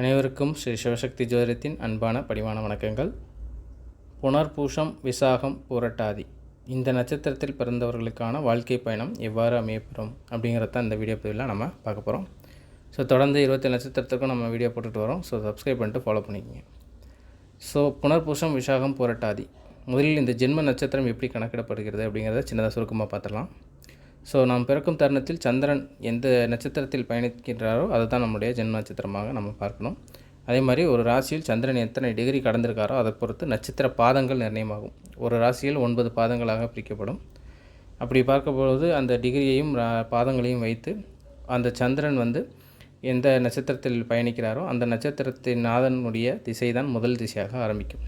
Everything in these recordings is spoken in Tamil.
அனைவருக்கும் ஸ்ரீ சிவசக்தி ஜோதிடத்தின் அன்பான படிவான வணக்கங்கள். புனர்பூஷம் விசாகம் பூரட்டாதி. இந்த நட்சத்திரத்தில் பிறந்தவர்களுக்கான வாழ்க்கை பயணம் எவ்வாறு அமையப்பெறும் அப்படிங்கிறத தான் இந்த வீடியோ பதிவில் நம்ம பார்க்க போகிறோம் ஸோ தொடர்ந்து இருபத்தி நட்சத்திரத்துக்கும் நம்ம வீடியோ போட்டுட்டு வரோம். ஸோ சப்ஸ்கிரைப் பண்ணிட்டு ஃபாலோ பண்ணிக்கோங்க. ஸோ புனர்பூஷம் விசாகம் பூரட்டாதி. முதலில் இந்த ஜென்ம நட்சத்திரம் எப்படி கணக்கிடப்படுகிறது அப்படிங்கிறத சின்னதாக சுருக்கமாக பார்த்துடலாம். ஸோ நாம் பிறக்கும் தருணத்தில் சந்திரன் எந்த நட்சத்திரத்தில் பயணிக்கின்றாரோ அதுதான் நம்முடைய ஜென்ம நட்சத்திரமாக நம்ம பார்க்கணும். அதே மாதிரி ஒரு ராசியில் சந்திரன் எத்தனை டிகிரி கடந்திருக்காரோ அதை பொறுத்து நட்சத்திர பாதங்கள் நிர்ணயமாகும். ஒரு ராசியில் ஒன்பது பாதங்களாக பிரிக்கப்படும். அப்படி பார்க்கும்பொழுது அந்த டிகிரியையும் ரா- பாதங்களையும் வைத்து அந்த சந்திரன் வந்து எந்த நட்சத்திரத்தில் பயணிக்கிறாரோ அந்த நட்சத்திரத்தின் நாதனுடைய திசை தான் முதல் திசையாக ஆரம்பிக்கும்.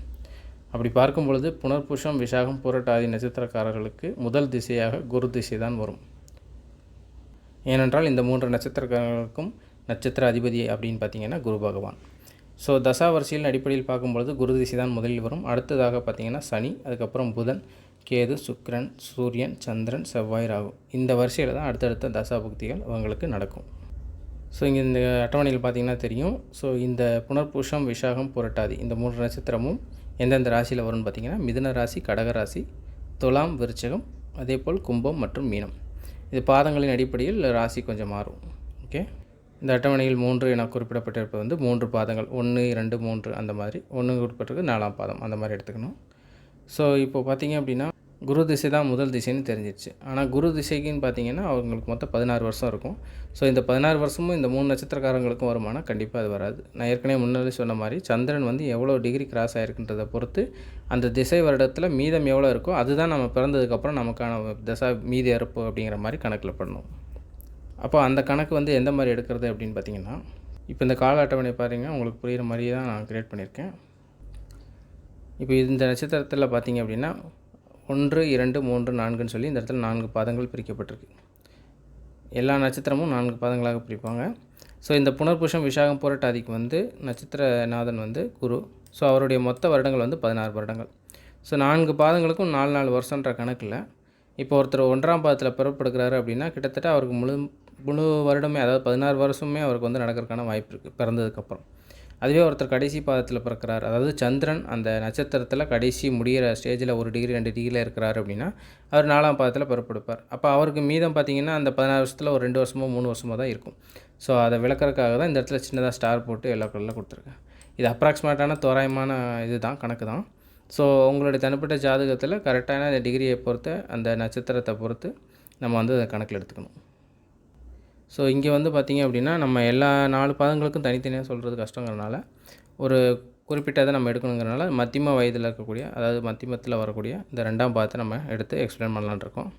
அப்படி பார்க்கும் பொழுது புனர்புஷம் விசாகம் பூரட்டாதி நட்சத்திரக்காரர்களுக்கு முதல் திசையாக குரு திசை தான் வரும். ஏனென்றால் இந்த மூன்று நட்சத்திரக்காரர்களுக்கும் நட்சத்திர அதிபதி அப்படின்னு பார்த்தீங்கன்னா குரு பகவான். ஸோ தசாவரிசையின் அடிப்படையில் பார்க்கும்பொழுது குரு திசை தான் முதலில் வரும். அடுத்ததாக பார்த்தீங்கன்னா சனி அதுக்கப்புறம் புதன் கேது சுக்ரன் சூரியன் சந்திரன் செவ்வாய் ராகு. இந்த வரிசையில் தான் அடுத்தடுத்த தசாபுக்திகள் அவங்களுக்கு நடக்கும். ஸோ இங்கே இந்த அட்டவணையில் பார்த்தீங்கன்னா தெரியும். ஸோ இந்த புனர்பூஷம் விஷாகம் புரட்டாதி இந்த மூன்று நட்சத்திரமும் எந்தெந்த ராசியில் வரும்னு பார்த்தீங்கன்னா மிதுன ராசி கடக ராசி துலாம் விருச்சகம் அதேபோல் கும்பம் மற்றும் மீனம். இது பாதங்களின் அடிப்படையில் ராசி கொஞ்சம் மாறும். ஓகே இந்த அட்டவணையில் மூன்று என குறிப்பிடப்பட்டிருப்பது வந்து மூன்று பாதங்கள். ஒன்று இரண்டு மூன்று அந்த மாதிரி. ஒன்று குறிப்பிட்டிருக்கு நாலாம் பாதம். அந்த மாதிரி எடுத்துக்கணும். ஸோ இப்போ பார்த்தீங்க அப்படின்னா குரு திசை தான் முதல் திசைன்னு தெரிஞ்சிருச்சு. ஆனால் குரு திசைக்குன்னு பார்த்தீங்கன்னா அவங்களுக்கு மொத்தம் பதினாறு வருஷம் இருக்கும். ஸோ இந்த பதினாறு வருஷமும் இந்த மூணு நட்சத்திரக்காரங்களுக்கும் வருமானம் கண்டிப்பாக அது வராது. நான் ஏற்கனவே முன்னாடி சொன்ன மாதிரி சந்திரன் வந்து எவ்வளோ டிகிரி கிராஸ் ஆகிருக்குன்றதை பொறுத்து அந்த திசை வருடத்தில் மீதம் எவ்வளோ இருக்கோ அதுதான் நம்ம பிறந்ததுக்கப்புறம் நமக்கான திசை மீதி இறப்பு அப்படிங்கிற மாதிரி கணக்கில் பண்ணணும் அப்போ அந்த கணக்கு வந்து எந்த மாதிரி எடுக்கிறது அப்படின்னு பார்த்தீங்கன்னா இப்போ இந்த கால அட்டவணை பாருங்க. உங்களுக்கு புரிகிற மாதிரியே தான் நான் க்ரியேட் பண்ணியிருக்கேன். இப்போ இந்த நட்சத்திரத்தில் பார்த்தீங்க அப்படின்னா ஒன்று இரண்டு மூன்று நான்குன்னு சொல்லி இந்த இடத்துல நான்கு பாதங்கள் பிரிக்கப்பட்டிருக்கு. எல்லா நட்சத்திரமும் நான்கு பாதங்களாக பிரிப்பாங்க. ஸோ இந்த புனர்புஷம் விசாகம் புரட்டாதிக்கு வந்து நட்சத்திரநாதன் வந்து குரு. ஸோ அவருடைய மொத்த வருடங்கள் வந்து பதினாறு வருடங்கள். ஸோ நான்கு பாதங்களுக்கும் நாலு நாலு வருஷன்ற கணக்கில் இப்போ ஒருத்தர் ஒன்றாம் பாதத்தில் பிறப்படுகிறாரு அப்படின்னா கிட்டத்தட்ட அவருக்கு முழு முழு வருடமே அதாவது பதினாறு வருஷமே அவருக்கு வந்து நடக்கிறதுக்கான வாய்ப்பு இருக்குது பிறந்ததுக்கப்புறம் அதுவே ஒருத்தர் கடைசி பாதத்தில் பிறக்கிறார். அதாவது சந்திரன் அந்த நட்சத்திரத்தில் கடைசி முடிகிற ஸ்டேஜில் ஒரு டிகிரி ரெண்டு டிகிரியில் இருக்கிறார் அப்படின்னா அவர் நாலாம் பாதத்தில் பிறப்படுப்பார். அப்போ அவருக்கு மீதம் பார்த்தீங்கன்னா அந்த பதினாறு வருஷத்தில் ஒரு ரெண்டு வருஷமோ மூணு வருஷமோ தான் இருக்கும். ஸோ அதை விளக்கறதுக்காக தான் இந்த இடத்துல சின்னதாக ஸ்டார் போட்டு எல்லா கலரில் கொடுத்துருக்கேன் இது அப்ராக்சிமேட்டான தோராயமான இது தான் கணக்கு தான். ஸோ உங்களுடைய தனிப்பட்ட ஜாதகத்தில் கரெக்டான அந்த டிகிரியை பொறுத்து அந்த நட்சத்திரத்தை பொறுத்து நம்ம வந்து அதை கணக்கில் எடுத்துக்கணும். ஸோ இங்கே வந்து பார்த்திங்க அப்படின்னா நம்ம எல்லா நாலு பாதங்களுக்கும் தனித்தனியாக சொல்கிறது கஷ்டங்கிறனால ஒரு குறிப்பிட்டதை நம்ம எடுக்கணுங்கிறனால மத்தியம வயதில் இருக்கக்கூடிய அதாவது மத்தியமத்தில் வரக்கூடிய இந்த ரெண்டாம் பாதத்தை நம்ம எடுத்து எக்ஸ்பிளைன் பண்ணலான்ருக்கோம்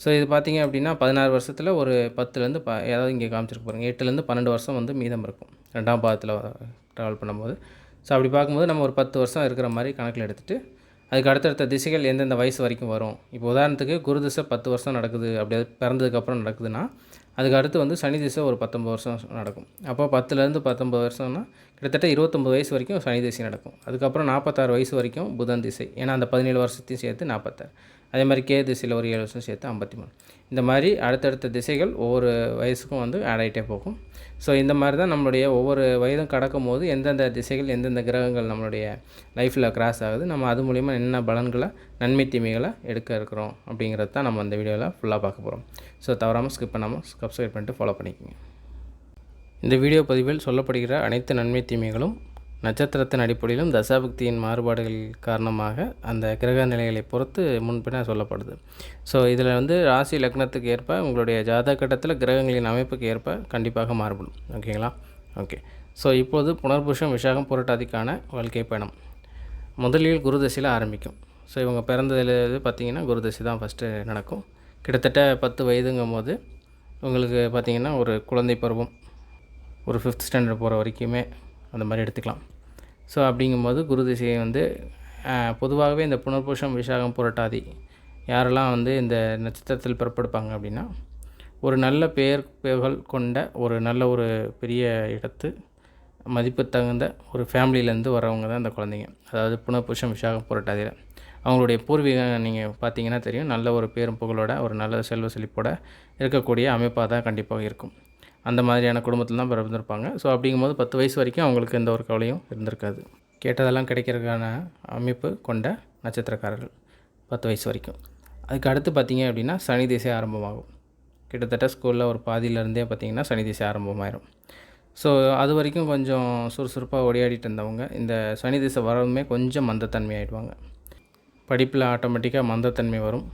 ஸோ இது பார்த்திங்க அப்படின்னா பதினாறு வருஷத்தில் ஒரு பத்துலேருந்து ப ஏதாவது இங்கே காமிச்சிருக்கு பாருங்கள் எட்டுலேருந்து பன்னெண்டு வருஷம் வந்து மீதம் இருக்கும். ரெண்டாம் பாதத்தில் ட்ராவல் பண்ணும்போது. ஸோ அப்படி பார்க்கும்போது நம்ம ஒரு பத்து வருஷம் இருக்கிற மாதிரி கணக்கில் எடுத்துகிட்டு அதுக்கு அடுத்தடுத்த திசைகள் எந்தெந்த வயசு வரைக்கும் வரும். இப்போ உதாரணத்துக்கு குரு திசை பத்து வருஷம் நடக்குது அப்படியே பிறந்ததுக்கப்புறம் நடக்குதுன்னா அதுக்கு அடுத்து வந்து சனி திசை ஒரு பத்தொம்பது வருஷம் நடக்கும். அப்போ பத்துலேருந்து பத்தொம்பது வருஷம்னா கிட்டத்தட்ட இருபத்தொம்பது வயசு வரைக்கும் சனி திசை நடக்கும். அதுக்கப்புறம் நாற்பத்தாறு வயசு வரைக்கும் புதன் திசை. ஏன்னா அந்த பதினேழு வருஷத்தையும் சேர்த்து நாற்பத்தாறு. அதே மாதிரி கே திசையில் ஒரு ஏழு வருஷம் சேர்த்து ஐம்பத்தி மூணு இந்த மாதிரி அடுத்தடுத்த திசைகள் ஒவ்வொரு வயசுக்கும் வந்து ஆட் ஆகிட்டே போகும். ஸோ இந்த மாதிரி தான் நம்மளுடைய ஒவ்வொரு வயதும் கடக்கும் போது எந்தெந்த திசைகள் எந்தெந்த கிரகங்கள் நம்மளுடைய லைஃப்பில் கிராஸ் ஆகுது. நம்ம அது மூலிமா என்ன பலன்களை நன்மை தீமைகளை எடுக்க இருக்கிறோம் அப்படிங்கிறது தான் நம்ம அந்த வீடியோவில் ஃபுல்லாக பார்க்க போகிறோம் ஸோ தவறாமல் ஸ்கிப் பண்ணாமல் சப்ஸ்கிரைப் பண்ணிட்டு ஃபாலோ பண்ணிக்கோங்க. இந்த வீடியோ பதிவில் சொல்லப்படுகிற அனைத்து நன்மை தீமைகளும் நட்சத்திரத்தின் அடிப்படையிலும் தசாபக்தியின் மாறுபாடுகள் காரணமாக அந்த கிரக நிலைகளை பொறுத்து முன்பின சொல்லப்படுது. ஸோ இதில் வந்து ராசி லக்னத்துக்கு ஏற்ப உங்களுடைய ஜாதக கட்டத்தில் கிரகங்களின் அமைப்புக்கு ஏற்ப கண்டிப்பாக மாறுபடும். ஓகேங்களா ஓகே ஸோ இப்போது புனர்புஷம் விசாகம் புரட்டாதிக்கான வாழ்க்கை பயணம். முதலில் குரு தசையில் ஆரம்பிக்கும். ஸோ இவங்க பிறந்ததுலேருந்து பார்த்தீங்கன்னா குருதசி தான் ஃபஸ்ட்டு நடக்கும். கிட்டத்தட்ட பத்து வயதுங்கும் போது உங்களுக்கு பார்த்தீங்கன்னா ஒரு குழந்தை பருவம் ஒரு ஃபிஃப்த் ஸ்டாண்டர்ட் போகிற வரைக்குமே அந்த மாதிரி எடுத்துக்கலாம். ஸோ அப்படிங்கும்போது குரு திசையை வந்து பொதுவாகவே இந்த புனர்பூஷம் விசாகம் புரட்டாதி யாரெல்லாம் வந்து இந்த நட்சத்திரத்தில் பிறப்படுப்பாங்க அப்படின்னா ஒரு நல்ல பெயர் புகழ் கொண்ட ஒரு நல்ல ஒரு பெரிய இடத்து மதிப்பு தகுந்த ஒரு ஃபேமிலியிலேருந்து வரவங்க தான் இந்த குழந்தைங்க. அதாவது புனர்பூஷம் விசாகம் புரட்டாதியில். அவங்களுடைய பூர்வீகம் நீங்கள் பார்த்தீங்கன்னா தெரியும். நல்ல ஒரு பேரும் புகழோட ஒரு நல்ல செல்வ செழிப்போட இருக்கக்கூடிய அமைப்பாக தான் கண்டிப்பாக இருக்கும். அந்த மாதிரியான குடும்பத்தில் தான் பிறந்திருப்பாங்க ஸோ அப்படிங்கும்போது பத்து வயசு வரைக்கும் அவங்களுக்கு எந்த ஒரு கவலையும் இருந்திருக்காது. கேட்டதெல்லாம் கிடைக்கிறதுக்கான அமைப்பு கொண்ட நட்சத்திரக்காரர்கள் பத்து வயசு வரைக்கும். அதுக்கு அடுத்து பார்த்திங்க அப்படின்னா சனி திசை ஆரம்பமாகும். கிட்டத்தட்ட ஸ்கூலில் ஒரு பாதியிலேருந்தே பார்த்திங்கன்னா சனி திசை ஆரம்பமாயிரும். ஸோ அது வரைக்கும் கொஞ்சம் சுறுசுறுப்பாக ஓடியாடிட்டு இருந்தவங்க இந்த சனி திசை வரவுமே கொஞ்சம் மந்தத்தன்மை ஆகிடுவாங்க படிப்பில் ஆட்டோமேட்டிக்காக மந்தத்தன்மை வரும்.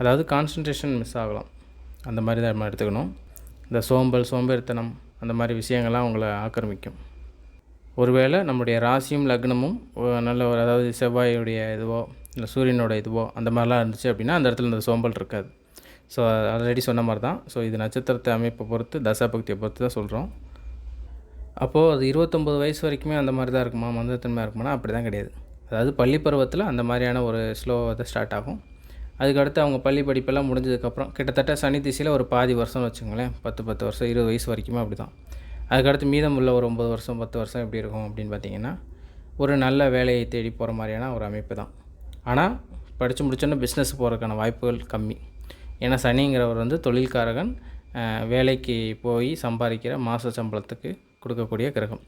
அதாவது கான்சன்ட்ரேஷன் மிஸ் ஆகலாம். அந்த மாதிரி தான் நம்ம எடுத்துக்கணும். இந்த சோம்பல் சோம்பேறித்தனம் அந்த மாதிரி விஷயங்கள்லாம் உங்களை ஆக்கிரமிக்கும். ஒருவேளை நம்முடைய ராசியும் லக்னமும் நல்ல ஒரு அதாவது செவ்வாயுடைய இதுவோ இல்லை சூரியனோட இதுவோ அந்த மாதிரிலாம் இருந்துச்சு அப்படின்னா அந்த இடத்துல இந்த சோம்பல் இருக்காது. ஸோ ஆல்ரெடி சொன்ன மாதிரி தான். ஸோ இது நட்சத்திரத்தை அமைப்பை பொறுத்து தசாபக்தியை பொறுத்து தான் சொல்கிறோம் அப்போது அது இருபத்தொம்போது வயசு வரைக்குமே அந்த மாதிரி தான் இருக்குமா? மந்தத்தன்மையாக இருக்குமானா? அப்படி தான் கிடையாது. அதாவது பள்ளி பருவத்தில் அந்த மாதிரியான ஒரு ஸ்லோவாக ஸ்டார்ட் ஆகும். அதுக்கடுத்து அவங்க பள்ளி படிப்பெல்லாம் முடிஞ்சதுக்கப்புறம் கிட்டத்தட்ட சனி திசையில் ஒரு பாதி வருஷம்னு வச்சுங்களேன் பத்து பத்து வருஷம் இருபது வயசு வரைக்குமே அப்படி தான் அதுக்கடுத்து மீதம் உள்ள ஒரு ஒம்பது வருஷம் பத்து வருஷம் எப்படி இருக்கும் அப்படின்னு பார்த்தீங்கன்னா ஒரு நல்ல வேலையை தேடி போகிற மாதிரியான ஒரு அமைப்பு தான். ஆனால் படித்து முடிச்சோன்னே பிஸ்னஸ் போகிறதுக்கான வாய்ப்புகள் கம்மி. ஏன்னா சனிங்கிறவர் வந்து தொழில்காரகன் வேலைக்கு போய் சம்பாதிக்கிற மாத சம்பளத்துக்கு கொடுக்கக்கூடிய கிரகம்.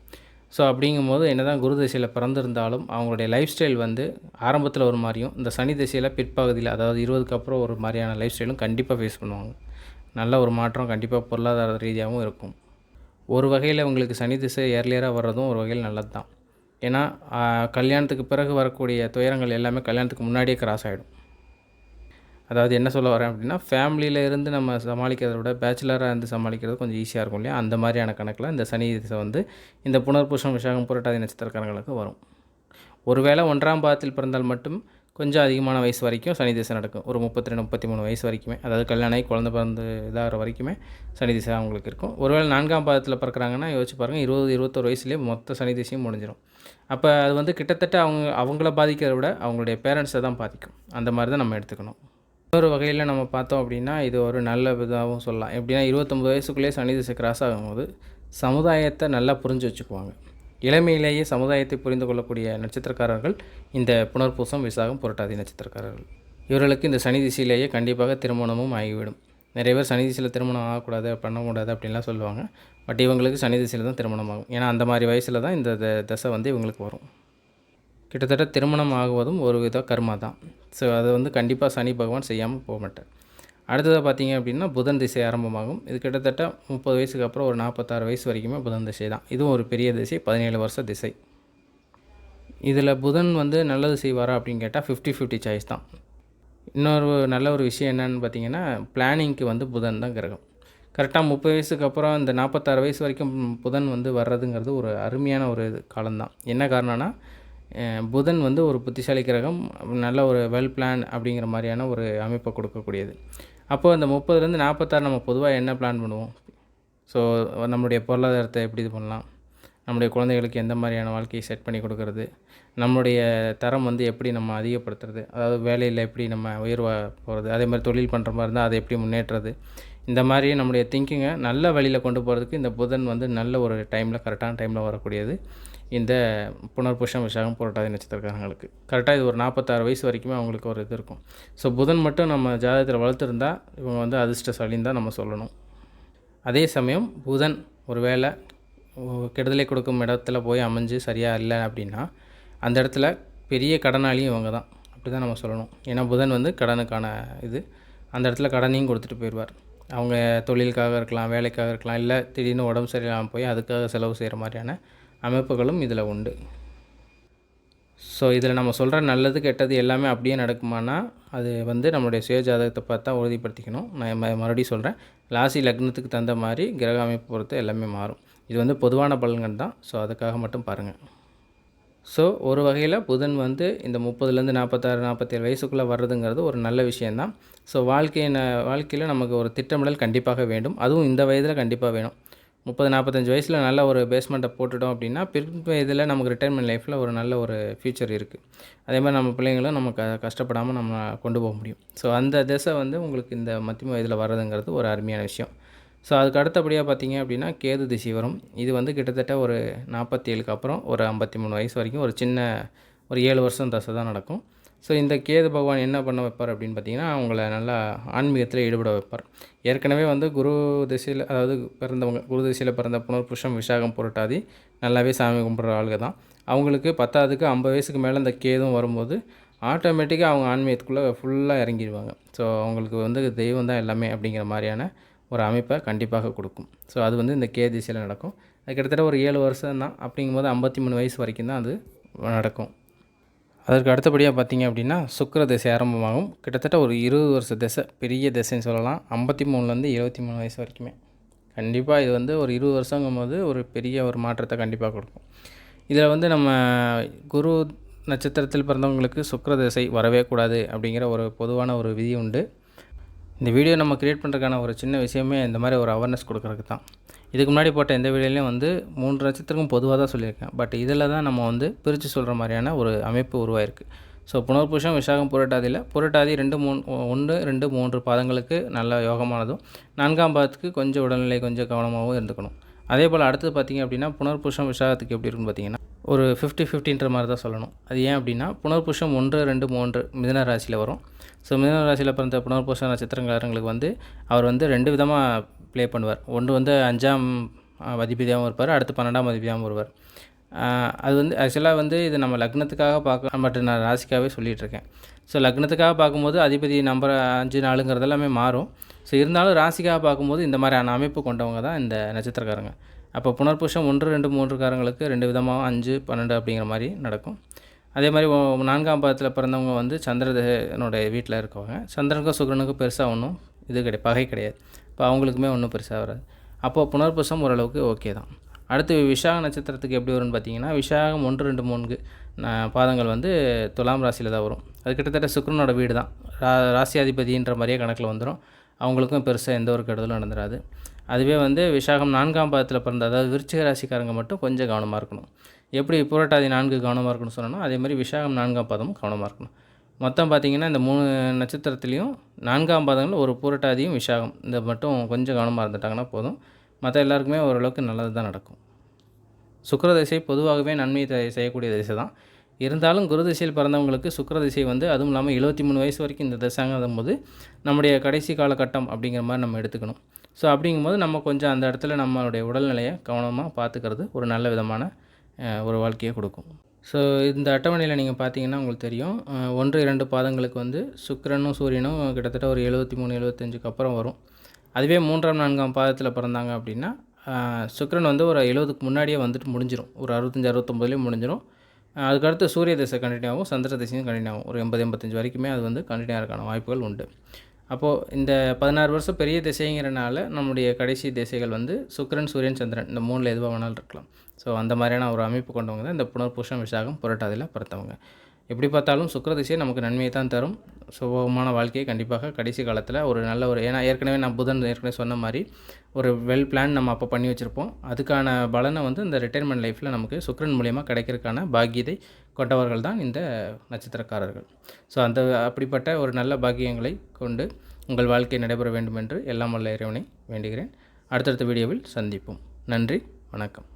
ஸோ அப்படிங்கும்போது என்ன தான் குரு திசையில் பிறந்திருந்தாலும் அவங்களுடைய லைஃப் ஸ்டைல் வந்து ஆரம்பத்தில் ஒரு மாதிரியும் இந்த சனி திசையில் பிற்பகுதியில் அதாவது இருபதுக்கு அப்புறம் ஒரு மாதிரியான லைஃப் ஸ்டைலும் கண்டிப்பாக ஃபேஸ் பண்ணுவாங்க. நல்ல ஒரு மாற்றம் கண்டிப்பாக பொருளாதார ரீதியாகவும் இருக்கும். ஒரு வகையில் உங்களுக்கு சனி திசை ஏர்லியராக வர்றதும் ஒரு வகையில் நல்லது தான் ஏன்னா கல்யாணத்துக்கு பிறகு வரக்கூடிய துயரங்கள் எல்லாமே கல்யாணத்துக்கு முன்னாடியே கிராஸ் ஆகிடும் அதாவது என்ன சொல்ல வரேன் அப்படின்னா ஃபேமிலியில் இருந்து நம்ம சமாளிக்கிறத விட பேச்சுலராக இருந்து சமாளிக்கிறது கொஞ்சம் ஈஸியாக இருக்கும் இல்லையா? அந்த மாதிரியான கணக்கில் இந்த சனி திசை வந்து இந்த புனர்பூஷம் விசாகம் புரட்டாதி நட்சத்திரக்காரங்களுக்கு வரும். ஒருவேளை ஒன்றாம் பாதத்தில் பிறந்தால் மட்டும் கொஞ்சம் அதிகமான வயசு வரைக்கும் சனி திசை நடக்கும். ஒரு முப்பத்தி ரெண்டு முப்பத்தி மூணு வயசு வரைக்குமே. அதாவது கல்யாணம் ஆகி குழந்தை பிறந்து இதாகிற வரைக்குமே சனி திசை அவங்களுக்கு இருக்கும். ஒருவேளை நான்காம் பாதத்தில் பிறக்கிறாங்கன்னா யோசிச்சு பாருங்கள் இருபது இருபத்தொரு வயசுலேயே மொத்த சனி திசையும் முடிஞ்சிடும் அப்போ அது வந்து கிட்டத்தட்ட அவங்க அவங்கள பாதிக்கிறத விட அவங்களுடைய பேரண்ட்ஸை தான் பாதிக்கும். அந்த மாதிரி தான் நம்ம எடுத்துக்கணும். இன்னொரு வகையில் நம்ம பார்த்தோம் அப்படின்னா இது ஒரு நல்ல இதாகவும் சொல்லலாம். எப்படின்னா இருபத்தொம்பது வயசுக்குள்ளேயே சனி திசை கிராஸ் ஆகும்போது சமுதாயத்தை நல்லா புரிஞ்சு வச்சுக்குவாங்க. இளமையிலேயே சமுதாயத்தை புரிந்து கொள்ளக்கூடிய நட்சத்திரக்காரர்கள் இந்த புனர்பூசம் விசாகம் புரட்டாதி நட்சத்திரக்காரர்கள். இவர்களுக்கு இந்த சனி திசையிலேயே கண்டிப்பாக திருமணமும் ஆகிவிடும். நிறைய பேர் சனி திசையில் திருமணம் ஆகக்கூடாது பண்ணக்கூடாது அப்படின்லாம் சொல்லுவாங்க. பட் இவங்களுக்கு சனி திசையில் தான் திருமணம் ஆகும் ஏன்னா அந்த மாதிரி வயசில் தான் இந்த த- தசை வந்து இவங்களுக்கு வரும். கிட்டத்தட்ட திருமணம் ஆகுவதும் ஒரு வித கர்மா தான். ஸோ அதை வந்து கண்டிப்பாக சனி பகவான் செய்யாமல் போக மாட்டார். அடுத்ததாக பார்த்தீங்க அப்படின்னா புதன் திசை ஆரம்பமாகும். இது கிட்டத்தட்ட முப்பது வயசுக்கு அப்புறம் ஒரு நாற்பத்தாறு வயசு வரைக்குமே புதன் திசை தான். இதுவும் ஒரு பெரிய திசை பதினேழு வருஷ திசை. இதில் புதன் வந்து நல்லது செய்வாரா அப்படின்னு கேட்டால் ஃபிஃப்டி ஃபிஃப்டி சாய்ஸ் தான். இன்னொரு நல்ல ஒரு விஷயம் என்னன்னு பார்த்தீங்கன்னா பிளானிங்க்கு வந்து புதன் தான் கிரகம். கரெக்டாக முப்பது வயசுக்கு அப்புறம் இந்த நாற்பத்தாறு வயசு வரைக்கும் புதன் வந்து வர்றதுங்கிறது ஒரு அருமையான ஒரு காலம்தான். என்ன காரணம்னா புதன் வந்து ஒரு புத்திசாலி கிரகம் நல்ல ஒரு வெல் பிளான் அப்படிங்கிற மாதிரியான ஒரு அமைப்பை கொடுக்கக்கூடியது. அப்போது அந்த முப்பதுலேருந்து நாற்பத்தாறு நம்ம பொதுவாக என்ன பிளான் பண்ணுவோம்? ஸோ நம்மளுடைய பொருளாதாரத்தை எப்படி இது பண்ணலாம்? நம்முடைய குழந்தைகளுக்கு எந்த மாதிரியான வாழ்க்கையை செட் பண்ணி கொடுக்கறது? நம்மளுடைய தரம் வந்து எப்படி நம்ம அதிகப்படுத்துறது? அதாவது வேலையில் எப்படி நம்ம உயர்வாக போகிறது அதே மாதிரி தொழில் பண்ணுற மாதிரி இருந்தால் அதை எப்படி முன்னேற்றுறது இந்த மாதிரி நம்முடைய திங்கிங்கை நல்ல வழியில் கொண்டு போகிறதுக்கு இந்த புதன் வந்து நல்ல ஒரு டைமில் கரெக்டான டைமில் வரக்கூடியது. இந்த புனர்புஷம் விசாகம் புரட்டாதி நட்சத்திரக்காரங்களுக்கு. கரெக்டாக இது ஒரு நாற்பத்தாறு வயசு வரைக்குமே அவங்களுக்கு ஒரு இது இருக்கும். ஸோ புதன் மட்டும் நம்ம ஜாதகத்தில் வளர்த்துருந்தா இவங்க வந்து அதிர்ஷ்டசாலின்னு தான் நம்ம சொல்லணும். அதே சமயம் புதன் ஒரு வேளை கெடுதலை கொடுக்கும் இடத்துல போய் அமைஞ்சு சரியாக இல்லை அப்படின்னா அந்த இடத்துல பெரிய கடனாளியும் இவங்க தான். அப்படி தான் நம்ம சொல்லணும். ஏன்னா புதன் வந்து கடனுக்கான இது. அந்த இடத்துல கடனையும் கொடுத்துட்டு போயிடுவார் அவங்க தொழிலுக்காக இருக்கலாம் வேலைக்காக இருக்கலாம் இல்லை திடீர்னு உடம்பு சரியில்லாமல் போய் அதுக்காக செலவு செய்கிற மாதிரியான அமைப்புகளும் இதில் உண்டு. ஸோ இதில் நம்ம சொல்கிற நல்லது கெட்டது எல்லாமே அப்படியே நடக்குமானா அது வந்து நம்மளுடைய சுய ஜாதகத்தை பார்த்தா உறுதிப்படுத்திக்கணும். நான் மறுபடியும் சொல்கிறேன். ராசி லக்னத்துக்கு தகுந்த மாதிரி கிரக அமைப்பு பொறுத்து எல்லாமே மாறும். இது வந்து பொதுவான பலன்கள் தான். ஸோ அதுக்காக மட்டும் பாருங்கள் ஸோ ஒரு வகையில் புதன் வந்து இந்த முப்பதுலேருந்து நாற்பத்தாறு நாற்பத்தேழு வயசுக்குள்ளே வர்றதுங்கிறது ஒரு நல்ல விஷயந்தான். ஸோ வாழ்க்கையின வாழ்க்கையில் நமக்கு ஒரு திட்டமிடல் கண்டிப்பாக வேண்டும். அதுவும் இந்த வயதில் கண்டிப்பாக வேணும். முப்பது நாற்பத்தஞ்சு வயசில் நல்ல ஒரு பேஸ்மெண்ட்டை போட்டுட்டோம் அப்படின்னா பிற் இதில் நமக்கு ரிட்டைர்மெண்ட் லைஃப்பில் ஒரு நல்ல ஒரு ஃப்யூச்சர் இருக்குது அதே மாதிரி நம்ம பிள்ளைங்களும் நம்ம க கஷ்டப்படாமல் நம்ம கொண்டு போக முடியும். ஸோ அந்த திசை வந்து உங்களுக்கு இந்த மத்தியம வயதில் வர்றதுங்கிறது ஒரு அருமையான விஷயம். ஸோ அதுக்கு அடுத்தபடியாக பார்த்தீங்க அப்படின்னா கேது திசை வரும். இது வந்து கிட்டத்தட்ட ஒரு நாற்பத்தி ஏழுக்கு அப்புறம் ஒரு ஐம்பத்தி மூணு வயசு வரைக்கும் ஒரு சின்ன ஒரு ஏழு வருஷம் தசை தான் நடக்கும். ஸோ இந்த கேது பகவான் என்ன பண்ண வைப்பார் அப்படின்னு பார்த்தீங்கன்னா அவங்கள நல்லா ஆன்மீகத்தில் ஈடுபட வைப்பார். ஏற்கனவே வந்து குரு திசையில் அதாவது பிறந்தவங்க குரு திசையில் பிறந்த புனர் புருஷம் விசாகம் புரட்டாதி நல்லாவே சாமி கும்பிட்ற ஆளுங்க தான். அவங்களுக்கு பத்தாவதுக்கு ஐம்பது வயசுக்கு மேலே இந்த கேதும் வரும்போது ஆட்டோமேட்டிக்காக அவங்க ஆன்மீகத்துக்குள்ளே ஃபுல்லாக இறங்கிடுவாங்க ஸோ அவங்களுக்கு வந்து தெய்வம் தான் எல்லாமே அப்படிங்கிற மாதிரியான ஒரு அமைப்பை கண்டிப்பாக கொடுக்கும். ஸோ அது வந்து இந்த கே திசையில் நடக்கும். அது கிட்டத்தட்ட ஒரு ஏழு வருஷம் தான் அப்படிங்கும்போது ஐம்பத்தி மூணு வயசு வரைக்கும் தான் அது நடக்கும். அதற்கு அடுத்தபடியாக பார்த்தீங்க அப்படின்னா சுக்கர திசை ஆரம்பமாகும். கிட்டத்தட்ட ஒரு இருபது வருஷ திசை பெரிய திசைன்னு சொல்லலாம். ஐம்பத்தி மூணுலேருந்து இருபத்தி மூணு வயசு வரைக்குமே. கண்டிப்பாக இது வந்து ஒரு இருபது வருஷங்கும் போது ஒரு பெரிய ஒரு மாற்றத்தை கண்டிப்பாக கொடுக்கும். இதில் வந்து நம்ம குரு நட்சத்திரத்தில் பிறந்தவங்களுக்கு சுக்கர திசை வரவே கூடாது அப்படிங்கிற ஒரு பொதுவான ஒரு விதி உண்டு. இந்த வீடியோ நம்ம க்ரியேட் பண்ணுறதுக்கான ஒரு சின்ன விஷயமே இந்த மாதிரி ஒரு அவேர்னஸ் கொடுக்குறதுக்கு தான். இதுக்கு முன்னாடி போட்ட எந்த வீடியோலையும் வந்து மூன்று நட்சத்திரக்கும் பொதுவாக தான் சொல்லியிருக்கேன். பட் இதில் தான் நம்ம வந்து பிரித்து சொல்கிற மாதிரியான ஒரு அமைப்பு உருவாயிருக்கு. ஸோ புனர்புஷம் விசாகம் புரட்டாதியில் புரட்டாதி ரெண்டு மூணு ஒன்று ரெண்டு மூன்று பாதங்களுக்கு நல்ல யோகமானதும் நான்காம் பாதத்துக்கு கொஞ்சம் உடல்நிலை கொஞ்சம் கவனமாகவும் இருந்துக்கணும். அதே போல் அடுத்தது பார்த்திங்க அப்படின்னா புனர்புஷம் விசாகத்துக்கு எப்படி இருக்குன்னு பார்த்தீங்கன்னா ஒரு ஃபிஃப்டி ஃபிஃப்டின்ற மாதிரி தான் சொல்லணும். அது ஏன் அப்படின்னா புனர்புஷம் ஒன்று ரெண்டு மூன்று மிதன ராசியில் வரும். ஸோ மிதன ராசியில் பிறந்த புனர்புஷ நட்சத்திரக்காரங்களுக்கு வந்து அவர் வந்து ரெண்டு விதமாக ப்ளே பண்ணுவார். ஒன்று வந்து அஞ்சாம் அதிபதியாகவும் இருப்பார். அடுத்து பன்னெண்டாம் அதிபதியாகவும் வருவார். அது வந்து ஆக்சுவலாக வந்து இது நம்ம லக்னத்துக்காக பார்க்க பட் நான் ராசிக்காகவே சொல்லிகிட்ருக்கேன் ஸோ லக்னத்துக்காக பார்க்கும்போது அதிபதி நம்பர் அஞ்சு நாளுங்கிறது எல்லாமே மாறும். ஸோ இருந்தாலும் ராசிக்காக பார்க்கும்போது இந்த மாதிரியான அமைப்பு கொண்டவங்க தான் இந்த நட்சத்திரக்காரங்க. அப்போ புனர்புஷம் ஒன்று ரெண்டு மூன்றுக்காரங்களுக்கு ரெண்டு விதமாக அஞ்சு பன்னெண்டு அப்படிங்கிற மாதிரி நடக்கும். அதே மாதிரி நான்காம் பாதத்தில் பிறந்தவங்க வந்து சந்திரனுடைய வீட்டில் இருக்கவங்க. சந்திரனுக்கும் சுக்கரனுக்கும் பெருசாக ஒன்றும் இது கிடையாது பகை கிடையாது. இப்போ அவங்களுக்குமே ஒன்றும் பெருசாக வராது. அப்போது புனர்புஷம் ஓரளவுக்கு ஓகே தான். அடுத்து விசாக நட்சத்திரத்துக்கு எப்படி வரும்னு பார்த்தீங்கன்னா விசாகம் ஒன்று ரெண்டு மூணு பாதங்கள் வந்து துலாம் ராசியில் தான் வரும். அது கிட்டத்தட்ட சுக்கரனோட வீடு தான். ரா ராசியாதிபதின்ற மாதிரியே கணக்கில் வந்துடும் அவங்களுக்கும் பெருசாக எந்த ஒரு கெடுதலும் நடந்துடாது அதுவே வந்து விசாகம் நான்காம் பாதத்தில் பிறந்த அதாவது விருச்சிக ராசிக்காரங்க மட்டும் கொஞ்சம் கவனமாக இருக்கணும். எப்படி புரட்டாதி நான்கு கவனமாக இருக்கணும்னு சொன்னோம் அதே மாதிரி விசாகம் நான்காம் பாதமும் கவனமாக இருக்கணும். மொத்தம் பார்த்திங்கன்னா இந்த மூணு நட்சத்திரத்துலேயும் நான்காம் பாதங்களில் ஒரு புரட்டாதியும் விசாகம் இந்த மட்டும் கொஞ்சம் கவனமாக இருந்துட்டாங்கன்னா போதும். மற்ற எல்லாருக்குமே ஓரளவுக்கு நல்லது தான் நடக்கும். சுக்கர திசை பொதுவாகவே நன்மை செய்யக்கூடிய திசை தான். இருந்தாலும் குரு திசையில் பிறந்தவங்களுக்கு சுக்கர திசை வந்து அதுவும் இல்லாமல் எழுபத்தி மூணு வயசு வரைக்கும் இந்த திசைங்கும் போது நம்முடைய கடைசி காலகட்டம் அப்படிங்கிற மாதிரி நம்ம எடுத்துக்கணும். ஸோ அப்படிங்கும்போது நம்ம கொஞ்சம் அந்த இடத்துல நம்மளுடைய உடல்நிலையை கவனமாக பார்த்துக்கிறது ஒரு நல்ல விதமான ஒரு வாழ்க்கையை கொடுக்கும். ஸோ இந்த அட்டவணையில் நீங்கள் பார்த்தீங்கன்னா உங்களுக்கு தெரியும். ஒன்று இரண்டு பாதங்களுக்கு வந்து சுக்கரனும் சூரியனும் கிட்டத்தட்ட ஒரு எழுபத்தி மூணு எழுபத்தஞ்சுக்கு அப்புறம் வரும். அதுவே மூன்றாம் நான்காம் பாதத்தில் பிறந்தாங்க அப்படின்னா சுக்கரன் வந்து ஒரு எழுபதுக்கு முன்னாடியே வந்துட்டு முடிஞ்சிடும் ஒரு அறுபத்தஞ்சி அறுபத்தொம்பதுலேயும் முடிஞ்சிடும் அதுக்கடுத்து சூரிய திசை கண்டினியூ ஆகும் சந்திர திசையும் கண்டினியூ ஆகும். ஒரு எண்பது எண்பத்தஞ்சு வரைக்குமே அது வந்து கண்டினியூ ஆகிறக்கான வாய்ப்புகள் உண்டு. அப்போது இந்த பதினாறு வருஷம் பெரிய திசைங்கிறனால நம்முடைய கடைசி திசைகள் வந்து சுக்கரன் சூரியன் சந்திரன். இந்த மூணில் எதுவாக வேணாலும் இருக்கலாம். ஸோ அந்த மாதிரியான ஒரு அமைப்பு கொண்டவங்க தான் இந்த புனர்பூஷம் விசாகம் புரட்டாதியில் பிறத்தவங்க எப்படி பார்த்தாலும் சுக்கரதிசை நமக்கு நன்மையை தான் தரும். சுபகமான வாழ்க்கையை கண்டிப்பாக கடைசி காலத்தில் ஒரு நல்ல ஒரு ஏன்னா ஏற்கனவே நான் புதன் ஏற்கனவே சொன்ன மாதிரி ஒரு வெல் பிளான் நம்ம அப்போ பண்ணி வச்சுருப்போம். அதுக்கான பலனை வந்து இந்த ரிட்டைர்மெண்ட் லைஃப்பில் நமக்கு சுக்கரன் மூலியமாக கிடைக்கிறதுக்கான பாக்கியத்தை கொண்டவர்கள் தான் இந்த நட்சத்திரக்காரர்கள். ஸோ அந்த அப்படிப்பட்ட ஒரு நல்ல பாக்கியங்களை கொண்டு உங்கள் வாழ்க்கை நடைபெற வேண்டும் என்று எல்லாம் வல்ல இறைவனை வேண்டுகிறேன். அடுத்தடுத்த வீடியோவில் சந்திப்போம். நன்றி வணக்கம்.